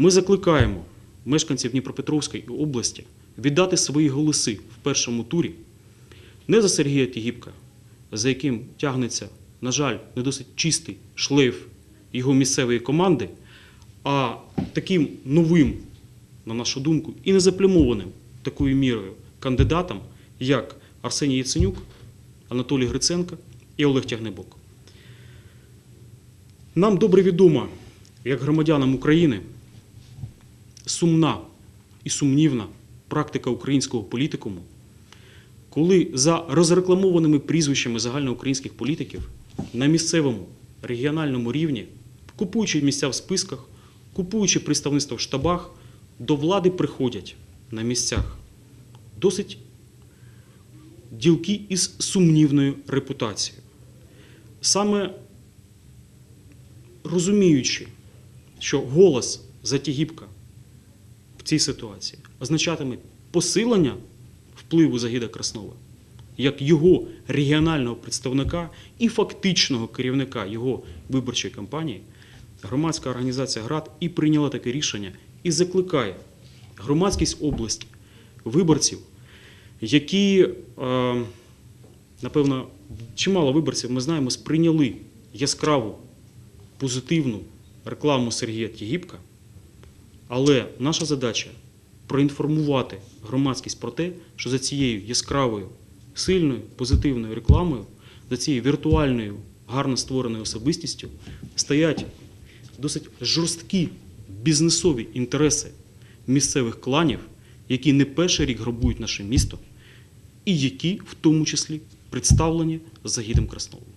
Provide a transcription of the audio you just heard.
Ми закликаємо мешканців Дніпропетровської області віддати свої голоси в першому турі не за Сергія Тігіпка, за яким тягнеться, на жаль, не досить чистий шлейф його місцевої команди, а таким новим, на нашу думку, і не заплямованим такою мірою кандидатам, як Арсеній Яценюк, Анатолій Гриценко і Олег Тягнебок. Нам добре відомо, як громадянам України, сумна і сумнівна практика українського політикуму, коли за розрекламованими прізвищами загальноукраїнських політиків на місцевому регіональному рівні, купуючи місця в списках, купуючи представництво в штабах, до влади приходять на місцях досить ділки із сумнівною репутацією. Саме розуміючи, що голос Затігіпка в цій ситуації означатиме посилення впливу Загіда Краснова як його регіонального представника і фактичного керівника його виборчої кампанії, громадська організація ГРАД і прийняла таке рішення і закликає громадськість області, виборців, які, е, напевно, чимало виборців, ми знаємо, сприйняли яскраву позитивну рекламу Сергія Тігіпка, але наша задача проінформувати громадськість про те, що за цією яскравою, сильною, позитивною рекламою, за цією віртуальною, гарно створеною особистістю стоять досить жорсткі бізнесові інтереси місцевих кланів, які не перший рік грабують наше місто, і які в тому числі представлені Загідом Красновим.